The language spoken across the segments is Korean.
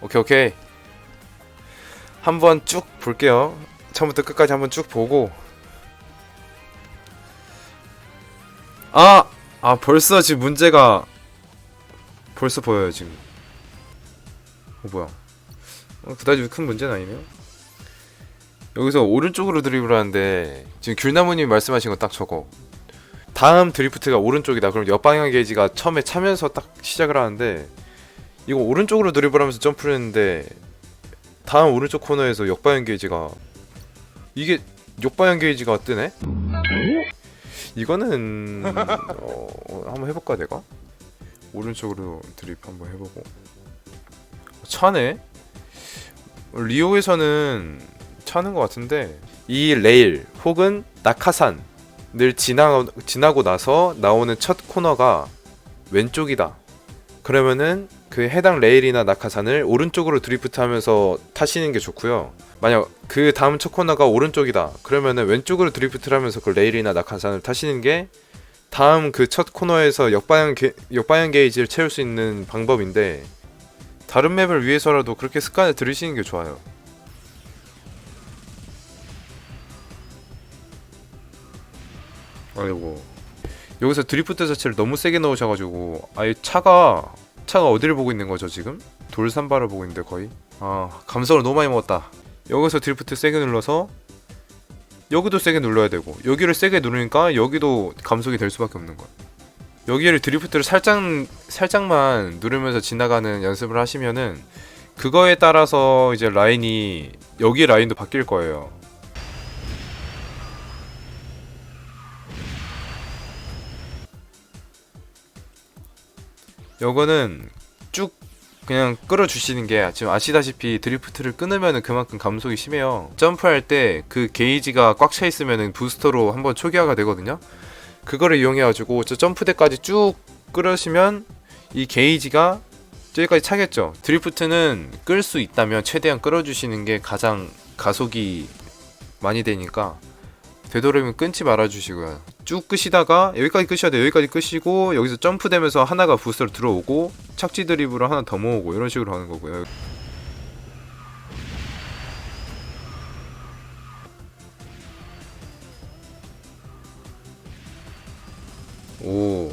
오케이 오케이. 한번 쭉 볼게요. 처음부터 끝까지 한번 쭉 보고. 아! 아 벌써 지금 문제가 벌써 보여요 지금. 어 뭐야. 어, 그다지 큰 문제는 아니네요. 여기서 오른쪽으로 드리블 하는데 지금 귤나무님이 말씀하신 건딱 저거. 다음 드리프트가 오른쪽이다. 그럼 옆방향 게이지가 처음에 차면서 딱 시작을 하는데 이거 오른쪽으로 드리블하면서 점프를 했는데 다음 오른쪽 코너에서 역방향 게이지가 이게 역방향 게이지가 뜨네? 이거는 어, 한번 해볼까 내가? 오른쪽으로 드립 한번 해보고 차네? 리오에서는 차는 것 같은데 이 레일 혹은 낙하산을 지나, 지나고 나서 나오는 첫 코너가 왼쪽이다 그러면은 그 해당 레일이나 낙하산을 오른쪽으로 드리프트 하면서 타시는 게 좋고요. 만약 그 다음 첫 코너가 오른쪽이다. 그러면은 왼쪽으로 드리프트를 하면서 그 레일이나 낙하산을 타시는 게 다음 그 첫 코너에서 역방향 게, 역방향 게이지를 채울 수 있는 방법인데 다른 맵을 위해서라도 그렇게 습관을 들이시는 게 좋아요. 아이고 여기서 드리프트 자체를 너무 세게 넣으셔가지고 아예 차가 차가 어디를 보고 있는 거죠 지금? 돌산바를 보고 있는데 거의? 아 감성을 너무 많이 먹었다. 여기서 드리프트 세게 눌러서 여기도 세게 눌러야 되고 여기를 세게 누르니까 여기도 감속이 될 수밖에 없는 거야. 여기를 드리프트를 살짝 살짝만 누르면서 지나가는 연습을 하시면은 그거에 따라서 이제 라인이 여기 라인도 바뀔 거예요 요거는 쭉 그냥 끌어주시는 게 지금 아시다시피 드리프트를 끊으면은 그만큼 감속이 심해요. 점프할 때 그 게이지가 꽉 차 있으면은 부스터로 한번 초기화가 되거든요. 그거를 이용해가지고 저 점프대까지 쭉 끌으시면 이 게이지가 저기까지 차겠죠. 드리프트는 끌 수 있다면 최대한 끌어주시는 게 가장 가속이 많이 되니까 되도록이면 끊지 말아주시고요. 쭉 끄시다가 여기까지 끄셔야 돼요. 여기까지 끄시고 여기서 점프되면서 하나가 부스터로 들어오고 착지 드리블을 하나 더 모으고 이런 식으로 하는 거고요. 오.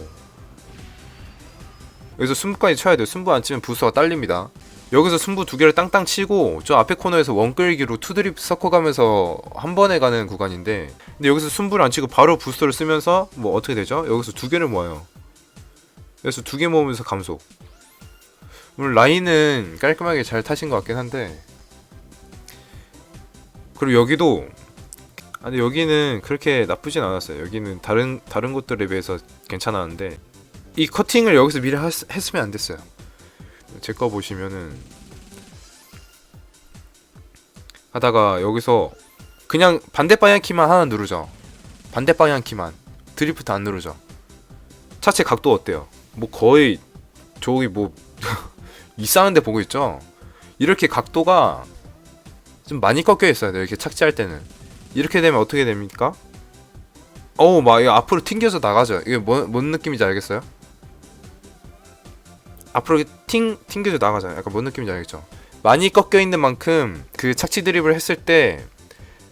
여기서 순부까지 쳐야 돼요. 순부 안 치면 부스터가 딸립니다. 여기서 순부 두 개를 땅땅 치고 저 앞에 코너에서 원끌기로 투드립 섞어가면서 한 번에 가는 구간인데 근데 여기서 순부를 안 치고 바로 부스터를 쓰면서 뭐 어떻게 되죠? 여기서 두 개를 모아요. 그래서 두 개 모으면서 감속. 물론 라인은 깔끔하게 잘 타신 것 같긴 한데 그리고 여기도 아 근데 여기는 그렇게 나쁘진 않았어요. 여기는 다른 다른 곳들에 비해서 괜찮았는데 이 커팅을 여기서 미리 했, 했으면 안 됐어요. 제 거 보시면은 하다가 여기서 그냥 반대 방향 키만 하나 누르죠. 반대 방향 키만 드리프트 안 누르죠. 차체 각도 어때요? 뭐 거의 저기 뭐 이상한데 보고 있죠. 이렇게 각도가 좀 많이 꺾여 있어야 돼요. 이렇게 착지할 때는 이렇게 되면 어떻게 됩니까? 어우 막 이거 앞으로 튕겨서 나가죠. 이게 뭐, 뭔 느낌인지 알겠어요? 앞으로 튕 튕겨져 나가잖아요. 약간 뭔 느낌인지 알겠죠? 많이 꺾여 있는 만큼 그 착지 드립을 했을 때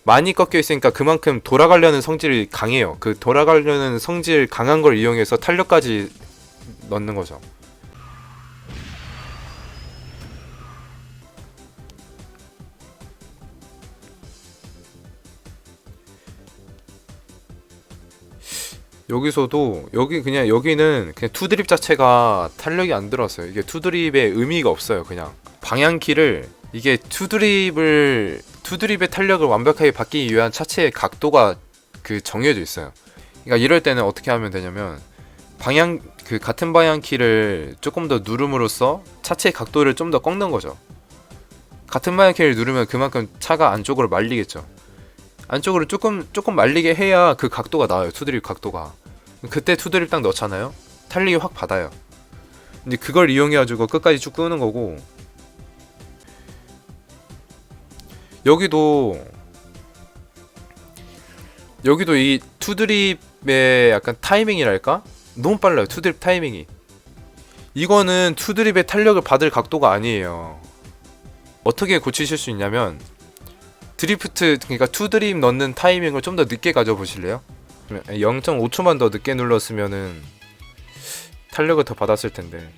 많이 꺾여 있으니까 그만큼 돌아가려는 성질이 강해요. 그 돌아가려는 성질 강한 걸 이용해서 탄력까지 넣는 거죠. 여기서도 여기 그냥 여기는 그냥 투드립 자체가 탄력이 안 들었어요. 이게 투드립의 의미가 없어요. 그냥 방향키를 이게 투드립을 투드립의 탄력을 완벽하게 받기 위한 차체의 각도가 그 정해져 있어요. 그러니까 이럴 때는 어떻게 하면 되냐면 방향 그 같은 방향 키를 조금 더 누름으로써 차체의 각도를 좀 더 꺾는 거죠. 같은 방향 키를 누르면 그만큼 차가 안쪽으로 말리겠죠. 안쪽으로 조금 조금 말리게 해야 그 각도가 나와요. 투드립 각도가. 그때 투드립 딱 넣잖아요. 탄력이 확 받아요. 근데 그걸 이용해 가지고 끝까지 쭉 끄는 거고 여기도 여기도 이 투드립의 약간 타이밍이랄까? 너무 빨라요. 투드립 타이밍이. 이거는 투드립의 탄력을 받을 각도가 아니에요. 어떻게 고치실 수 있냐면 드리프트 그러니까 투 드립 넣는 타이밍을 좀 더 늦게 가져 보실래요? 0.5초만 더 늦게 눌렀으면은 탄력을 더 받았을 텐데.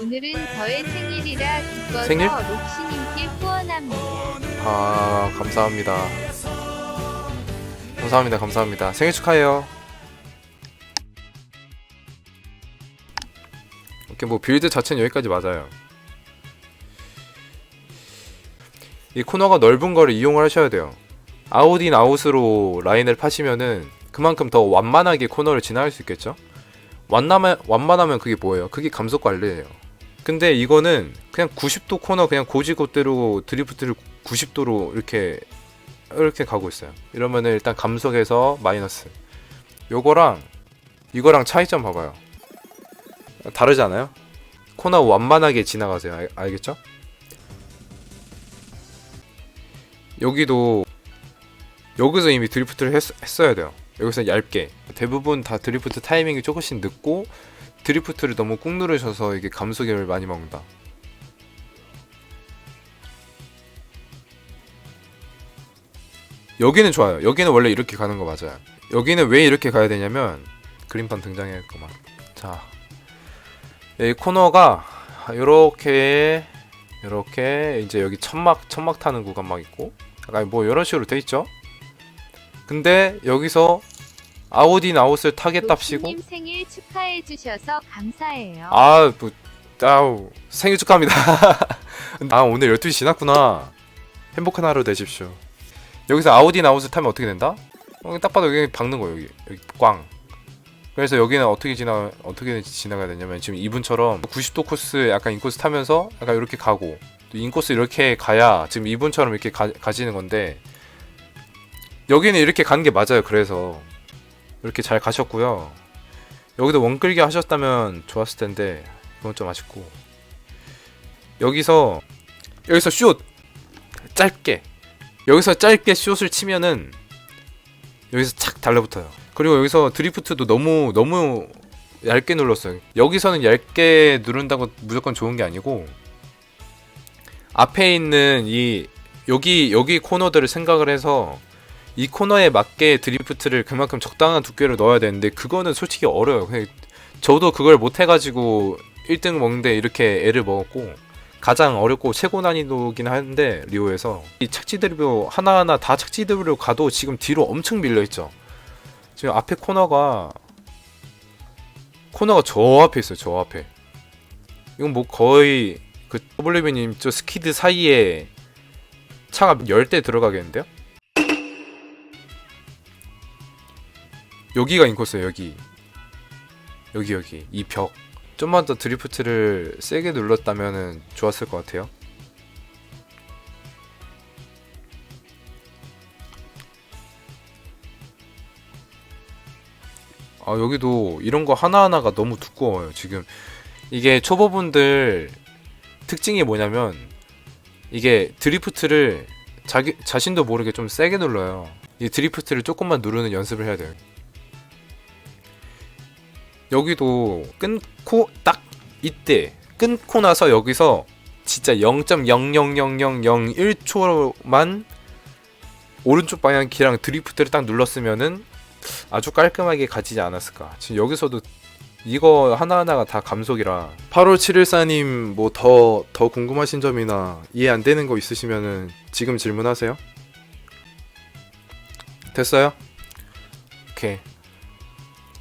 오늘은 저의 생일이라 기뻐서 생일? 록시님께 후원합니다. 아 감사합니다. 감사합니다 감사합니다. 생일 축하해요. 이렇게 뭐 빌드 자체는 여기까지 맞아요. 이 코너가 넓은 거를 이용을 하셔야 돼요 아웃인 아웃으로 라인을 파시면은 그만큼 더 완만하게 코너를 지나갈 수 있겠죠 완만하면, 완만하면 그게 뭐예요 그게 감속 관리예요 근데 이거는 그냥 90도 코너 그냥 고지곳대로 드리프트를 90도로 이렇게 이렇게 가고 있어요. 이러면은 일단 감속에서 마이너스. 요거랑 이거랑 차이점 봐봐요. 다르지 않아요? 코너 완만하게 지나가세요. 알, 알겠죠? 여기도 여기서 이미 드리프트를 했, 했어야 돼요. 여기서 얇게. 대부분 다 드리프트 타이밍이 조금씩 늦고 드리프트를 너무 꾹 누르셔서 이게 감속을 많이 먹는다. 여기는 좋아요. 여기는 원래 이렇게 가는 거 맞아요. 여기는 왜 이렇게 가야 되냐면 그림판 등장했구만. 자, 이 코너가 이렇게 이렇게 이제 여기 천막 천막 타는 구간 막 있고 약간 뭐 이런 식으로 돼 있죠. 근데 여기서 아웃인 아웃을 타겠답시고 록시님 생일 축하해 주셔서 감사해요. 아, 뭐, 아우, 생일 축하합니다. 아, 오늘 12시 지났구나. 행복한 하루 되십시오. 여기서 아웃인 아웃을 타면 어떻게 된다? 어, 딱 봐도 여기 박는 거예요, 여기. 여기 꽝. 그래서 여기는 어떻게 지나, 어떻게 지나가야 되냐면, 지금 이분처럼 90도 코스 약간 인코스 타면서 약간 이렇게 가고, 또 인코스 이렇게 가야 지금 이분처럼 이렇게 가, 가지는 건데, 여기는 이렇게 가는 게 맞아요, 그래서. 이렇게 잘 가셨고요. 여기도 원끌기 하셨다면 좋았을 텐데 그건 좀 아쉽고 여기서 여기서 슛 짧게 여기서 짧게 슛을 치면은 여기서 착 달라붙어요 그리고 여기서 드리프트도 너무 너무 얇게 눌렀어요 여기서는 얇게 누른다고 무조건 좋은 게 아니고 앞에 있는 이 여기 여기 코너들을 생각을 해서 이 코너에 맞게 드리프트를 그만큼 적당한 두께를 넣어야 되는데 그거는 솔직히 어려워요. 저도 그걸 못 해가지고 1등 먹는데 이렇게 애를 먹었고 가장 어렵고 최고 난이도긴 한데 리오에서 이 착지 드리블 하나하나 다 착지 드리블로 가도 지금 뒤로 엄청 밀려 있죠. 지금 앞에 코너가 코너가 저 앞에 있어요. 저 앞에. 이건 뭐 거의 그 WB님 저 스키드 사이에 차가 10대 들어가겠는데요? 여기가 인코스예요 여기. 여기 여기. 이 벽. 좀만 더 드리프트를 세게 눌렀다면 좋았을 것 같아요. 아 여기도 이런 거 하나하나가 너무 두꺼워요 지금. 이게 초보분들 특징이 뭐냐면 이게 드리프트를 자기 자신도 모르게 좀 세게 눌러요. 이 드리프트를 조금만 누르는 연습을 해야 돼요 여기도 끊고 딱 이때 끊고 나서 여기서 진짜 0.00001초만 오른쪽 방향 키랑 드리프트를 딱 눌렀으면은 아주 깔끔하게 가지지 않았을까. 지금 여기서도 이거 하나하나가 다 감속이라 8월 7일사님 뭐 더 더 궁금하신 점이나 이해 안 되는 거 있으시면은 지금 질문하세요. 됐어요? 오케이.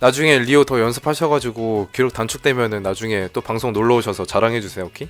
나중에 리오 더 연습하셔가지고 기록 단축되면은 나중에 또 방송 놀러 오셔서 자랑해 주세요, 오케이?